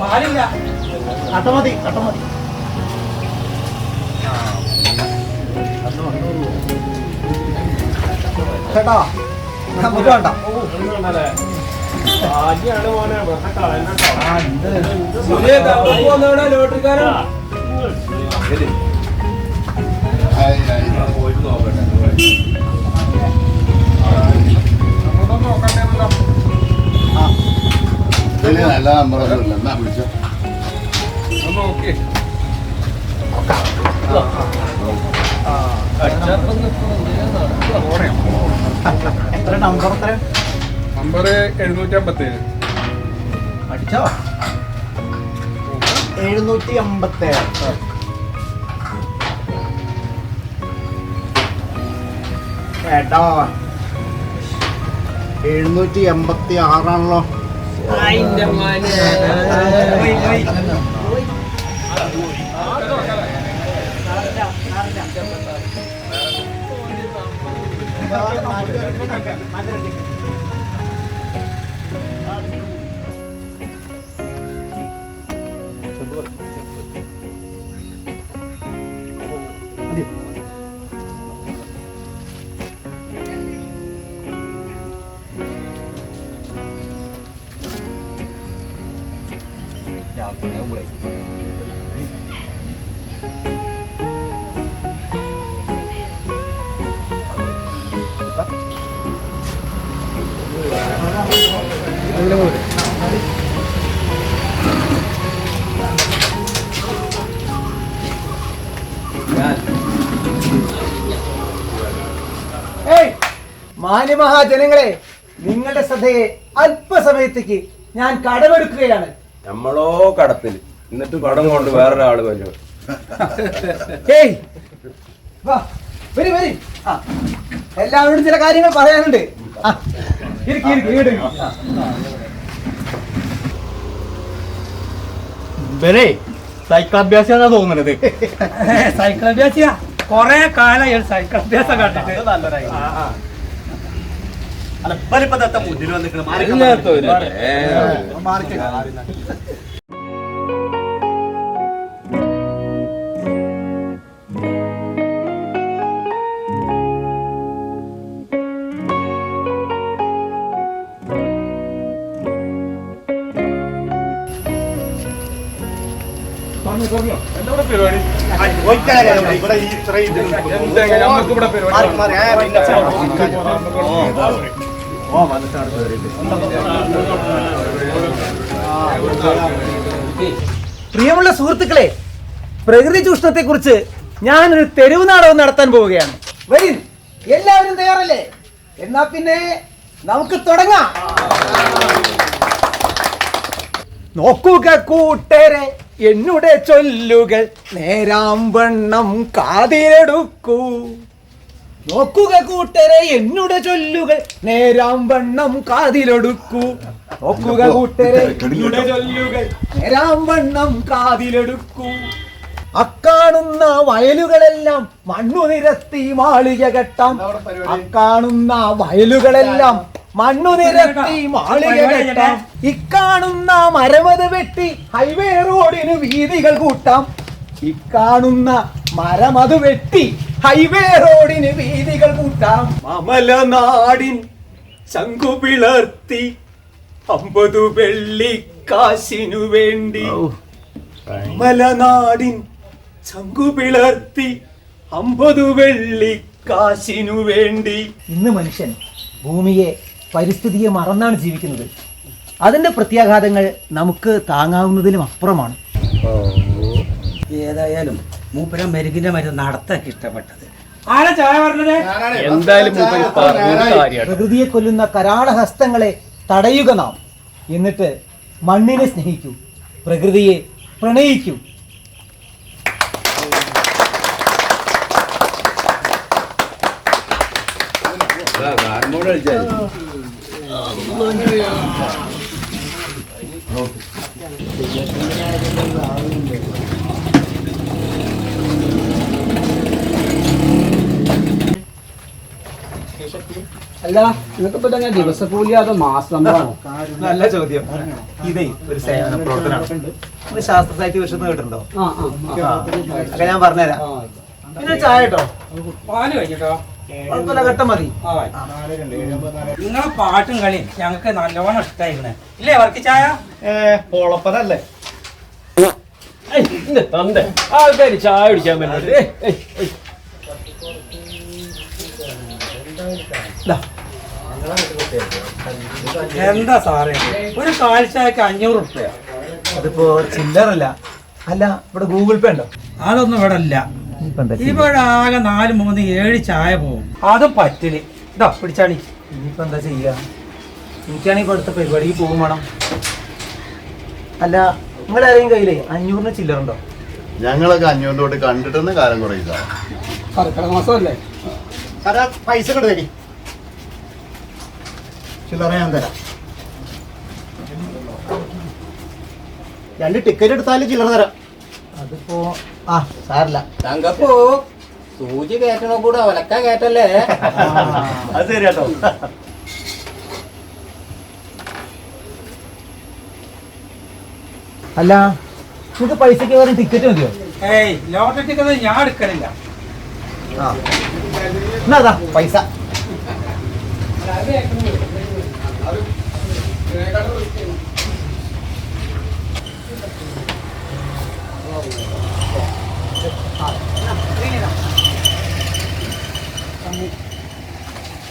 പാലില്ല. കട്ട മതി കട്ട മതി. ചേട്ടാ നമുക്ക് വേണ്ട. നല്ല നമ്പറൊന്നുമില്ല എന്നാ വിളിച്ചോ എത്ര നമ്പർ എത്ര നമ്പർ എഴുന്നൂറ്റി അമ്പത്തേഴ് അടിച്ചോ എഴുന്നൂറ്റി അമ്പത്തേഴ് ഏട്ടാ എഴുന്നൂറ്റി എൺപത്തി ആറാണല്ലോ അതിന്റെ മാന്യമഹാജനങ്ങളെ നിങ്ങളുടെ ശ്രദ്ധയെ അല്പസമയത്തേക്ക് ഞാൻ കടമെടുക്കുകയാണ്. നമ്മളോ കടത്തിൽ എന്നിട്ട് കടം കൊണ്ട് വേറൊരാൾ വരും ഏയ്. വാ വരി വരി. ആ. എല്ലാവരോടും ചില കാര്യങ്ങൾ പറയാനുണ്ട്. ആ, ഇരിക്ക്, ഇരിക്ക്, ഇങ്ങോട്ട് ഇരിക്ക്. ആ. ഇവരെ സൈക്കിൾ അഭ്യാസിയാണെന്നാ തോന്നുന്നത്. സൈക്കിൾ അഭ്യാസിയാ കൊറേ കാലം സൈക്കിൾ അഭ്യാസം കണ്ടിട്ട്. ആ, ആ. മുന്നിൽ വന്നിട്ട് ഇവിടെ ഈ ഇത്രയും നമുക്ക് ഇവിടെ പരിപാടി മാറി, പ്രിയമുള്ള സുഹൃത്തുക്കളെ പ്രകൃതി ചൂഷണത്തെ കുറിച്ച് ഞാനൊരു തെരുവ് നാടകം നടത്താൻ പോവുകയാണ്. വരും എല്ലാവരും തയ്യാറല്ലേ? എന്നാ പിന്നെ നമുക്ക് തുടങ്ങാം. നോക്കുക കൂട്ടരെ എന്നുടെ ചൊല്ലുകൾ നേരാം വണ്ണം കാതിലെടുക്കൂ. നോക്കുക കൂട്ടരെ എന്നുടെ ചൊല്ലുകൾ നേരാം വണ്ണം കാതിലെടുക്കൂ. നോക്കുക കൂട്ടരെ എന്നുടെ ചൊല്ലുകൾ നേരാം വണ്ണം കാതിലെടുക്കൂ. അക്കാണുന്ന വയലുകളെല്ലാം മണ്ണു നിരത്തി മാളിക കെട്ടാം അക്കാണുന്ന വയലുകളെല്ലാം മണ്ണു നിരത്തി മാളിക കെട്ടാം ഇക്കാണുന്ന മരവത് വെട്ടി ഹൈവേ റോഡിന് വീതികൾ കൂട്ടാം. ഇക്കാണുന്ന മരമത് വെട്ടി ഹൈവേ റോഡിന് വീതികൾ കൂട്ടാം. മമലനാടിൻ ശംഖു പിളർത്തി അമ്പതു വെള്ളിക്കാശിനു വേണ്ടി. മലനാടിൻ ശംഖു പിളർത്തി അമ്പതു വെള്ളിക്കാശിനു വേണ്ടി. ഇന്ന് മനുഷ്യൻ ഭൂമിയെ പരിസ്ഥിതിയെ മറന്നാണ് ജീവിക്കുന്നത്. അതിന്റെ പ്രത്യാഘാതങ്ങൾ നമുക്ക് താങ്ങാവുന്നതിലും അപ്പുറമാണ്. ഏതായാലും മൂപ്പര മരുന്നിന്റെ മരുന്ന് നടത്താക്കി ഇഷ്ടപ്പെട്ടത്. എന്തായാലും പ്രകൃതിയെ കൊല്ലുന്ന കരാളഹസ്തങ്ങളെ തടയുക നാം. എന്നിട്ട് മണ്ണിനെ സ്നേഹിക്കൂ. പ്രകൃതിയെ പ്രണയിക്കൂ. ഹാർമോണിച്ചാൽ അല്ല നിങ്ങൾക്ക് തന്നെ ദിവസക്കൂലി അതോ മാസ? സംഭവമാണോ നല്ല ചോദ്യം. ഇതേ ഒരു സേവന പ്രവർത്തനമാണ്. ശാസ്ത്ര സാഹിത്യ വിഷയത്തിൽ കേട്ടിട്ടുണ്ടോ? ഒക്കെ ഞാൻ പറഞ്ഞുതരാം. പിന്നെ ചായ കേട്ടോ? പാൽ കഴിഞ്ഞിട്ടോ? ഘട്ടം മതി. നിങ്ങളെ പാട്ടും കളി ഞങ്ങൾക്ക് നല്ലോണം ഇഷ്ടായിരുന്നു ഇല്ലേ വർക്ക് ചായ? പൊളപ്പനല്ലേ ആൾക്കാർ ചായ കുടിക്കാൻ പറ്റുന്നത് എന്താ സാറേ? ഒരു കാഴ്ചയ്ക്ക് അഞ്ഞൂറ് റുപ്യ അതിപ്പോ ചില്ലറല്ല. അല്ല ഇവിടെ ഗൂഗിൾ പേ ഉണ്ടോ? അതൊന്നും ഇവിടെ ഇല്ല. ഇപ്പൊ ഇവിടെ ആകെ നാല് മൂന്ന് ഏഴ് ചായ പോകും. അതും പറ്റില്ല ഇതാ പിടിച്ചാണി ഇനിയിപ്പോ എന്താ ചെയ്യാ? എനിക്കാണെങ്കിൽ ഇപ്പൊ അടുത്ത പരിപാടിക്ക് പോകും വേണം. അല്ല നിങ്ങളുടെ ആരെയും കയ്യിലേ? അഞ്ഞൂറിന് ചില്ലറുണ്ടോ ഞങ്ങളൊക്കെ അഞ്ഞൂറിന്റെ തൊട്ട് കണ്ടിട്ടൊന്നും കാലം കുറയില്ല കർക്കിടക മാസമല്ലേ? പൈസ കൊണ്ട് തരി. ചില്ലറ ഞാൻ തരാം. രണ്ട് ടിക്കറ്റ് എടുത്താലും ചില്ലറ തരാം. അതിപ്പോ ആ സാറില്ല തങ്കപ്പോ സൂചി കയറ്റണോ കൂടെ ഒലക്ക കയറ്റല്ലേ? അത് ശരി കേട്ടോ അല്ല ഇത് പൈസക്ക് വേറെ ടിക്കറ്റ് മതിയോ? ഏയ് ലോട്ടറി ടിക്കറ്റ് ഞാൻ എടുക്കണില്ല ആ. എന്നാ അതാ പൈസ.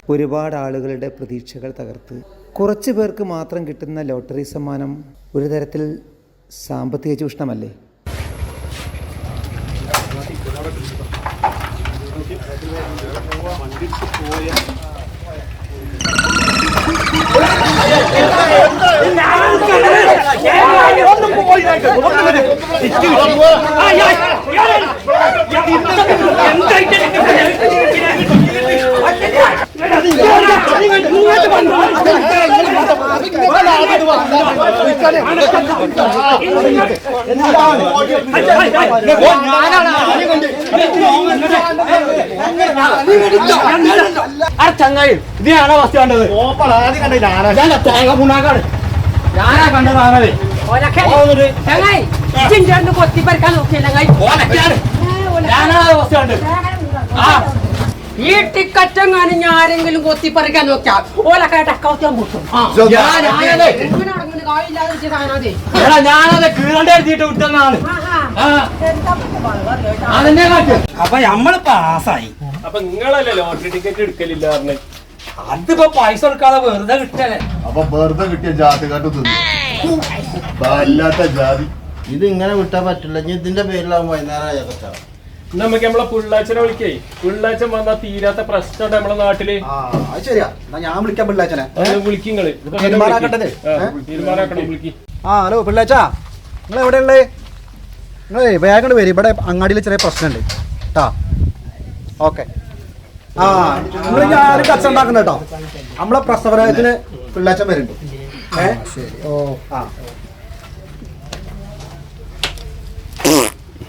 ഒരുപാട് ആളുകളുടെ പ്രതീക്ഷകൾ തകർത്ത് കുറച്ച് പേർക്ക് മാത്രം കിട്ടുന്ന ലോട്ടറി സമ്മാനം ഒരു തരത്തിൽ സാമ്പത്തിക ചൂഷണമല്ലേ? ചങ്ങായി ഇത് ഞാനാ ഫസ്റ്റ് കണ്ടത്. ഓപ്പൺ ആദ്യം കണ്ടില്ല തേങ്ങ പുണ്ണാക്കാണ് ഞാനാ കണ്ടതാണത് ഞാനാ ഈ ടിക്കറ്റെങ്ങാനും ഞാൻ ആരെങ്കിലും കൊത്തിപ്പറിക്കാൻ നോക്കിയാ ഓലക്കായിട്ട് അക്കൗത്തിയാൻ പൊട്ടും ഞാനത് കീറണ്ട എഴുതിയിട്ട് വിട്ടെന്നാണ്. അതെന്നെ അപ്പൊ നമ്മൾ പാസ്സായി. അപ്പൊ നിങ്ങളല്ലേ ലോട്ടറി ടിക്കറ്റ് എടുക്കലില്ല പറഞ്ഞത് അതിപ്പോ പൈസ കൊടുക്കാതെ വെറുതെ കിട്ടല്ലേ? അപ്പൊ വെറുതെ കിട്ടിയ ജാതി കാട്ട് തിന്നു അല്ലാത്ത ജാതി. ഇത് ഇങ്ങനെ വിട്ടാ പറ്റില്ല. ഇനി ഇതിന്റെ പേരിലാവും വൈകുന്നേരം നമുക്ക് നമ്മളെ പുള്ളാച്ചനെ വിളിക്കേ. പുള്ളാച്ചൻ വന്നാ തീരാത്ത പ്രശ്നമുണ്ട് നമ്മളെ നാട്ടിൽ. ആ അത് ശരിയാ. എന്നാ ഞാൻ വിളിക്കാൻ പിള്ളാച്ചനെ. വിളിക്കിങ്ങൾ തീരുമാനാക്കണ്ടത്? തീരുമാനാക്കണം വിളിക്ക്. ആ ഹലോ പിള്ളാച്ചാ. നിങ്ങൾ എവിടെയുള്ളേ? നിങ്ങൾ വേഗം വരും. ഇവിടെ അങ്ങാടിയിൽ ചെറിയ പ്രശ്നമുണ്ട് കേട്ടാ ഓക്കെ. ആ നിങ്ങൾ ഞാനും കച്ച ഉണ്ടാക്കുന്നുണ്ടോ നമ്മളെ പ്രസവരത്തിന് പിള്ളാച്ചൻ വരുന്നുണ്ട്. ഏ? ശരി. ഓ ആ.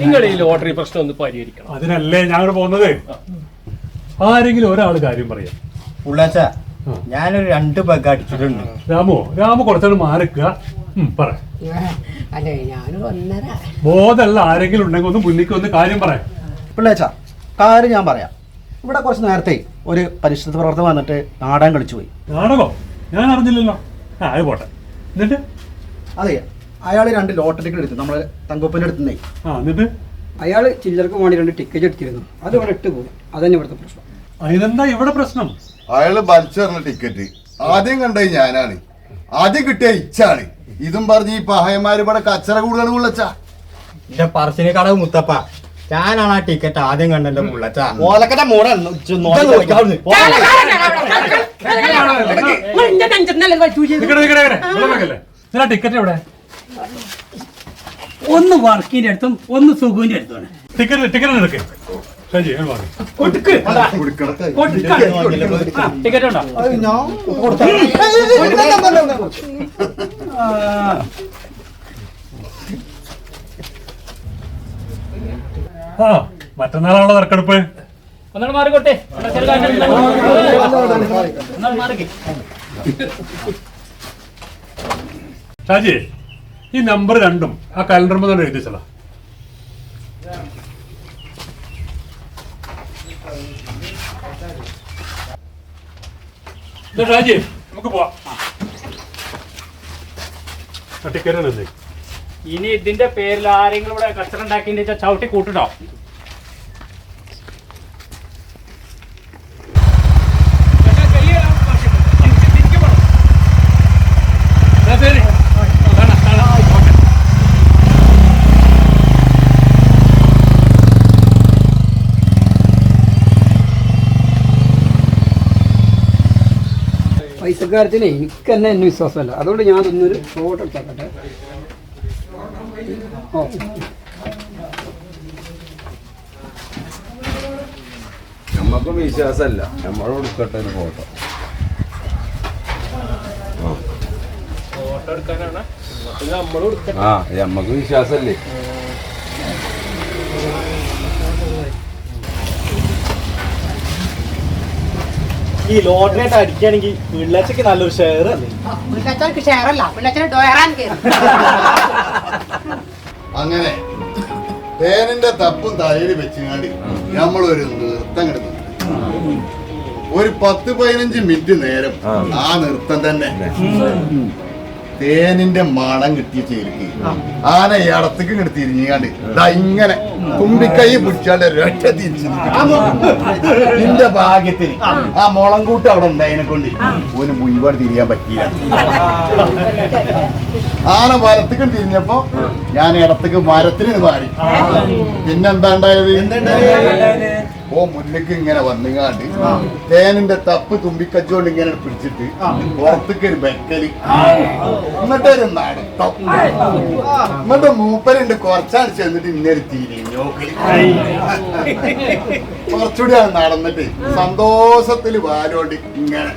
നിങ്ങൾ ഈ ലോട്ടറി പ്രശ്നം ഒന്ന് പരിഹരിക്കണം. അതിനല്ലേ ഞങ്ങൾ പോകുന്നത്? ആരെങ്കിലും ഒരാൾ കാര്യം പറയാം. ഉള്ളാച്ച ഞാനൊരു രണ്ട് ബഗ് അടിച്ചിട്ടുണ്ട്. രാമു രാമു കുറച്ചാൾ മാറിക്കുക. പറ. ബോധമല്ല ആരെങ്കിലും ഉണ്ടെങ്കിൽ ഒന്ന് മുന്നിക്ക് ഒന്ന് കാര്യം പറയാം പിള്ളേച്ച കാര്യം ഞാൻ പറയാം. ഇവിടെ കുറച്ച് നേരത്തെ ഒരു പരിശുദ്ധ പ്രവർത്തനം വന്നിട്ട് നാടകം കളിച്ചു പോയി നാടകോ? ഞാൻ അറിഞ്ഞില്ലല്ലോ. ആ അത് പോട്ടെ. എന്നിട്ട്? അതെ അയാൾ രണ്ട് ലോട്ടറി എടുത്തു. നമ്മളെ തങ്കപ്പന്റെ അടുത്ത് നിന്നേ ആ എന്നിട്ട്? അയാൾ ചില്ലർക്ക് വേണ്ടി രണ്ട് ടിക്കറ്റ് എടുത്തിരുന്നു. അത് ഇവിടെ ഇട്ട് പോയി. അതന്നെ ഇവിടുത്തെ പ്രശ്നം. അതിനെന്താ ഇവിടെ പ്രശ്നം? അയാൾ വലിച്ചെറിഞ്ഞ ടിക്കറ്റ്. ആദ്യം കണ്ടത് ഞാനാണ്. ആദ്യം കിട്ടിയ ഇച്ചാണ്. ഇതും പറഞ്ഞ് ഈ പഹയന്മാര് ഇവിടെ കച്ചറ കൂടുതൽ കൊള്ളച്ചാ. എന്റെ കടവ് മുത്തപ്പ. ഞാനാണ് ആ ടിക്കറ്റ് ആദ്യം? നിക്കടെ, നിക്കടെ, നിക്കടെ. ഇവിടെ ടിക്കറ്റ് എവിടെ ഒന്ന് വർക്കിന്റെ അടുത്തും ഒന്ന് സുഖുവിന്റെ അടുത്തും ടിക്കറ്റ് ടിക്കറ്റ് എടുക്കേ ടിക്കറ്റ് ഉണ്ടോ ആ മറ്റന്നാളാണല്ലോ നറുക്കെടുപ്പ് ഒന്നാണ് മാറിക്കോട്ടെ. ഒന്നാണ് മാറിക്കേ. ഷാജി ഈ നമ്പർ രണ്ടും ആ കലണ്ടർ മുതൽ എഴുതി വെച്ചതാ ഷാജി നമുക്ക് പോവാം. ടിക്കറ്റ് തന്നെ ഇനി ഇതിന്റെ പേരിൽ ആരെങ്കിലും ഇവിടെ കച്ചറ ഉണ്ടാക്കിന്റെ ചവിട്ടി കൂട്ടിട്ടോ. പൈസക്കാരത്തിന് കാണാം, കാണാം. ഓക്കേ. പൈസക്കാരത്തിനെ എനിക്ക് തന്നെ എന്നെ വിശ്വാസമല്ല. അതുകൊണ്ട് ഞാൻ ഇതൊന്നൊരു ഫോട്ടോ എടുത്താക്കട്ടെ നമ്മക്കും വിശ്വാസമല്ല നമ്മളോട് എടുക്കട്ടെ ഒരു ഫോട്ടോ ആ. നമ്മക്ക് വിശ്വാസല്ലേ? ഈ ലോട്ടറി ആയിട്ട് അടിക്കുകയാണെങ്കിൽ പിള്ളേച്ചക്ക് നല്ലൊരു ഷെയർ അല്ലേ? പിള്ളേച്ചനക്ക് ഷെയറല്ല പിള്ളേച്ചനെ ഡോയറാൻ കയറും അങ്ങനെ. തേനിന്റെ തപ്പും തലയിൽ വെച്ചുകാണ്ട് നമ്മളൊരു നൃത്തം കിടന്നു ഒരു പത്ത് പതിനഞ്ച് മിനിറ്റ് നേരം ആ. നൃത്തം തന്നെ. തേനിന്റെ മണം കിട്ടിയ ചേർക്ക് ആന ഇടത്തേക്ക് ഇങ്ങോട്ട് തിരിഞ്ഞാണ്ട് ഇതാ ഇങ്ങനെ തുമ്പിക്കൈ പിടിച്ചാണ്ട് ഒരൊറ്റ തിരിച്ചു നിന്റെ ഭാഗ്യത്തിന് ആ മുളം കൂട്ട് അവിടെ ഉണ്ടായതിനെ കൊണ്ട് ഒരു മുഴുവൻ തിരിയാൻ പറ്റിയില്ല. ആന വരത്തേക്ക് തിരിഞ്ഞപ്പോ ഞാൻ ഇടത്തേക്ക് മരത്തിന് മാറി. പിന്നെന്താ ഉണ്ടായത്? ഓ മുന്നിക്ക് ഇങ്ങനെ വന്നുകാണ്ട് തേനിന്റെ തപ്പ് തുമ്പിക്കച്ചോണ്ട് ഇങ്ങനെ പിടിച്ചിട്ട് പുറത്തേക്ക് ഒരു ബെക്കൽ. എന്നിട്ടൊരു നടത്തം. എന്നിട്ട് മൂപ്പരുണ്ട് കുറച്ചാണ് ചെന്നിട്ട് ഇന്നൊരു തിരിഞ്ഞോക്കൽ. കുറച്ചുകൂടി അത് നടന്നിട്ട് സന്തോഷത്തിൽ വാലോണ്ട് ഇങ്ങനെ.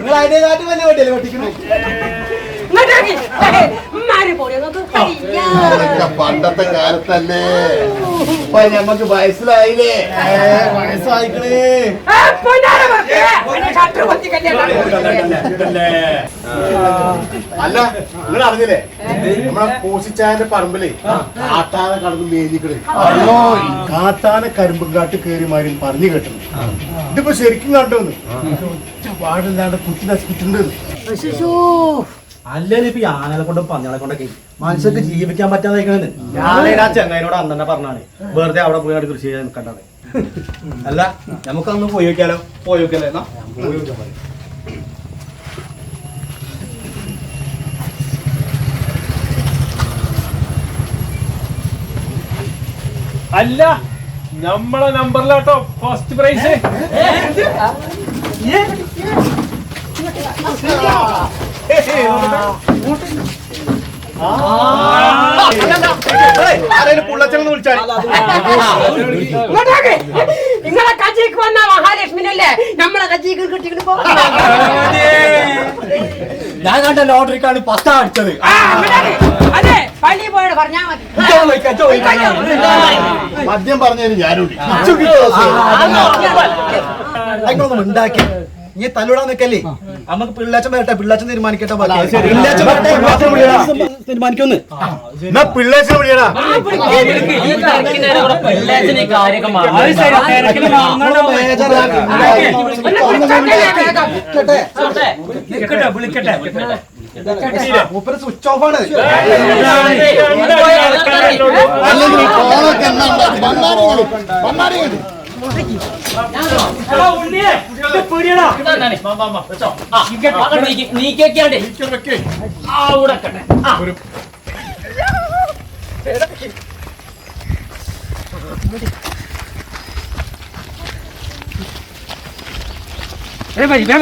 നിങ്ങൾ കാട്ടി വലിയ വണ്ടിയല്ലേ പൊട്ടിക്കണേ ഇതൊക്കെ പണ്ടത്തെ കാലത്തല്ലേ. ഇപ്പൊ ഞമ്മക്ക് വയസ്സിലായില്ലേ? കല്യാണം. അല്ല നിങ്ങൾ അറിഞ്ഞില്ലേ? നമ്മളെ പൂശിച്ചായന്റെ പറമ്പിൽ കാട്ടാന കടന്ന് മേഞ്ഞിക്കണ്. അയ്യോ കാട്ടാന കരിമ്പും കാട്ട് കയറി മാറി പറഞ്ഞു കേട്ടു ഇതിപ്പോ ശരിക്കും കണ്ടോന്ന്? പാടില്ലാണ്ട് കുത്തി നശിപ്പിച്ചിട്ടുണ്ട്. അല്ലേ ഇപ്പൊ ആനകളെ കൊണ്ടും പന്നികളെ കൊണ്ടൊക്കെ മനുഷ്യർക്ക് ജീവിക്കാൻ പറ്റാതെ ഞാൻ ആ ചെങ്ങായിനോട് അന്ന് തന്നെ പറഞ്ഞാണ് വെറുതെ അവിടെ പോയി അവിടെ കൃഷി ചെയ്യാൻ നിൽക്കണ്ടത് അല്ല നമുക്കന്ന് പോയി നോക്കിയാലോ പോയി നോക്കിയാലോ എന്നാ പോയി നോക്കിയാൽ മതി അല്ല നമ്മളെ നമ്പറിലാട്ടോ ഫസ്റ്റ് പ്രൈസ് ആരെങ്കിലും പുള്ളച്ചെന്ന് വിളിച്ചാൽ ഇങ്ങോട്ടേക്ക്. നിങ്ങളെ കച്ചിക്ക് വന്ന മഹാലക്ഷ്മിനല്ലേ നമ്മളെ കച്ചിക്ക് കിട്ടിയിട്ട് പോ ഞാൻ കണ്ട ലോട്ടറിക്കാണ് പത്താ അടിച്ചത് അതെ പള്ളി പോയത് പറഞ്ഞാ മതി മദ്യം പറഞ്ഞതിന് ഞാനുണ്ട് ഉണ്ടാക്കി ഇനി തല്ലിടാൻ നിക്കല്ലേ നമുക്ക് പിള്ളാച്ചൻ വരട്ടെ പിള്ളാച്ചൻ തീരുമാനിക്കട്ടെ. പിള്ളാച്ചൻ വരട്ടെ. തീരുമാനിക്കൊന്ന് എന്നാ പിള്ളേച്ചനെ വിളിയടാ വിളിക്കട്ടെ മൂപ്പര് സ്വിച്ച് ഓഫ് ആണ് അല്ലെങ്കിൽ ഈ കോളൊക്കെ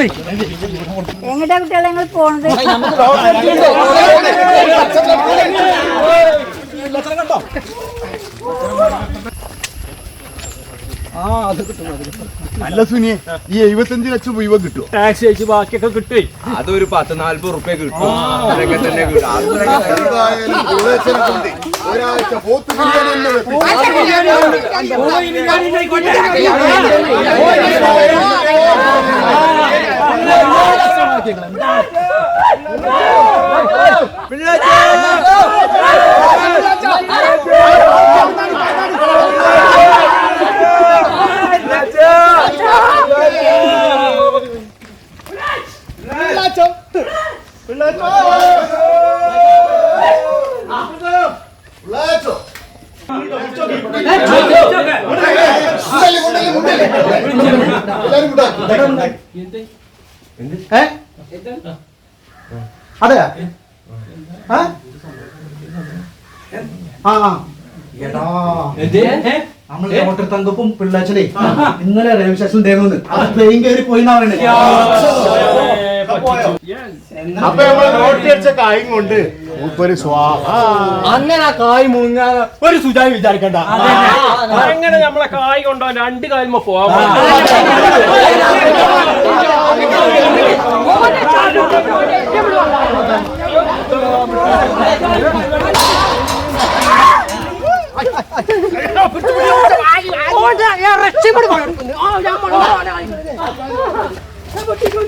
വരി. എങ്ങട്ടാ കുട്ടികളെ നിങ്ങൾ പോണത്? അല്ല സുനിയെ ഈ എഴുപത്തഞ്ച് ലക്ഷം രൂപ കിട്ടും ടാക്സി അയച്ച് ബാക്കിയൊക്കെ കിട്ടും അതൊരു പത്ത് നാല്പത് റുപ്യ കിട്ടും. അതൊക്കെ തന്നെ കിട്ടും എന്തായാലും പുള്ളേച്ചനെ കൊണ്ട് ഒരാഴ്ച പോത്ത് ബിരിയാണി തന്നെ വെക്കും. പോയി ബിരിയാണി ഉണ്ടായിക്കോട്ടെ. പുള്ളേച്ചോ. മുണ്ടല്ലേ, മുണ്ടല്ലേ, മുണ്ടല്ലേ. എല്ലാരും കൂട്ടാക്കി. ഏ അതെ ആ ആ ആ. എടാ തങ്കപ്പും പിള്ളേച്ചനെ ഇന്നലെ റെയിൽവേ സ്റ്റേഷനിൽ തേങ്ങുന്നു അത് ട്രെയിൻ കയറി പോയി അപ്പൊ നമ്മൾ കായും കൊണ്ട് മൂപ്പര് അങ്ങനെ ആ കായ് മുങ്ങാതെ ഒരു സുജായി വിചാരിക്കണ്ട അങ്ങനെ നമ്മളെ കായ് കൊണ്ടോ രണ്ട് കാലുമ്പോ പോവാം ആ,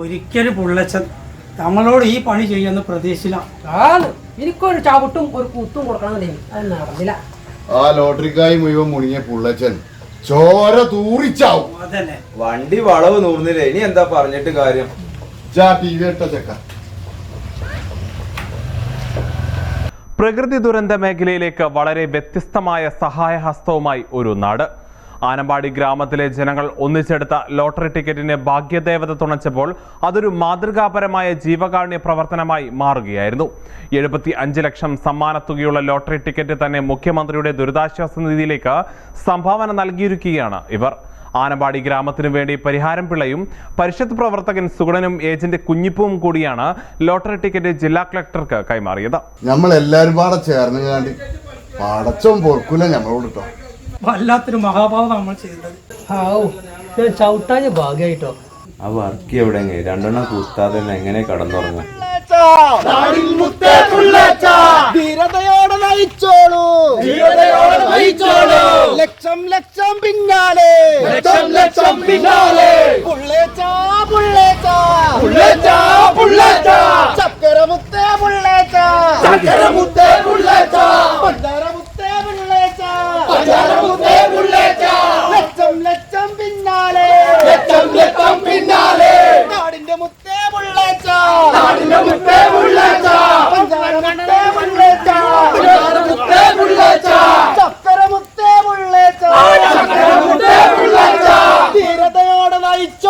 ഒരിക്കലും പുള്ളച്ചൻ നമ്മളോട് ഈ പണി ചെയ്യുന്ന പ്രതീക്ഷിച്ചില്ല എനിക്കൊരു ചവിട്ടും ഒരു കുത്തും കൊടുക്കണം അത് നടന്നില്ല. ആ ലോട്ടറിക്കായി മുഴുവൻ മുണിങ്ങിയ പുള്ളച്ചൻ ചോര തൂറിച്ചാവും. അതന്നെ. വണ്ടി വളവ് നൂർന്നില്ല ഇനി എന്താ പറഞ്ഞിട്ട് കാര്യം? പ്രകൃതി ദുരന്ത മേഖലയിലേക്ക് വളരെ വ്യത്യസ്തമായ സഹായഹസ്തവുമായി ഒരു നാട്. ആനമ്പാടി ഗ്രാമത്തിലെ ജനങ്ങൾ ഒന്നിച്ചെടുത്ത ലോട്ടറി ടിക്കറ്റിന് ഭാഗ്യദേവത തുണച്ചപ്പോൾ അതൊരു മാതൃകാപരമായ ജീവകാരുണ്യ പ്രവർത്തനമായി മാറുകയായിരുന്നു. എഴുപത്തി അഞ്ച് ലക്ഷം സമ്മാനത്തുകയുള്ള ലോട്ടറി ടിക്കറ്റ് തന്നെ മുഖ്യമന്ത്രിയുടെ ദുരിതാശ്വാസ നിധിയിലേക്ക് സംഭാവന നൽകിയിരിക്കുകയാണ് ഇവർ. ആനമ്പാടി ഗ്രാമത്തിനു വേണ്ടി പരിഹാരം പിള്ളയും പരിഷത്ത് പ്രവർത്തകൻ സുഗുണനും ഏജന്റ് കുഞ്ഞിപ്പും കൂടിയാണ് ലോട്ടറി ടിക്കറ്റ് ജില്ലാ കളക്ടർക്ക് കൈമാറിയത്. നമ്മൾ എല്ലാരും പാടെ ചേർന്ന് കാണ്ടി പടച്ചോൻ പൊറക്കൂല ഞമ്മളോട് കേട്ടോ വല്ലാത്തൊരു മഹാഭാവം നമ്മൾ ചെയ്തത്. ചവിട്ടാന് ഭാഗ്യായിട്ടോ? ആ വർക്ക് എവിടെ രണ്ടെണ്ണം കൂത്താതെ എങ്ങനെ കടന്നുറങ്ങും? നയിച്ചോളൂ നയിച്ചോളൂ ലക്ഷം ലക്ഷം പിന്നാലെ. ലക്ഷം ലക്ഷം പിന്നാലെ. പുള്ളേച്ചാ പുള്ളേച്ചാ. പുള്ളേച്ചാ പുള്ളേച്ചാ. ചക്കരമുത്തേ പുള്ളേച്ചാ. ചക്കരമുത്തേ പുള്ളേച്ചാ പഞ്ചാരമുത്തേ പുള്ളേച്ചാ പഞ്ചാരമുത്തേ പുള്ളേച്ചാ ലക്ഷം ലക്ഷം പിന്നാലെ ലക്ഷം ലക്ഷം പിന്നാലെ നാടിന്റെ മുത്തേ പുള്ളേച്ചാ നാടിന്റെ മുത്തേ പുള്ളേച്ചാ പഞ്ചാരമുത്തേ പുള്ളേച്ചാ പഞ്ചാരമുത്തേ പുള്ളേച്ചാ ചക്കരമുത്തേ പുള്ളേച്ചാ ചക്കരമുത്തേ പുള്ളേച്ചാ ധീരതയോടെ നയിച്ചോളൂ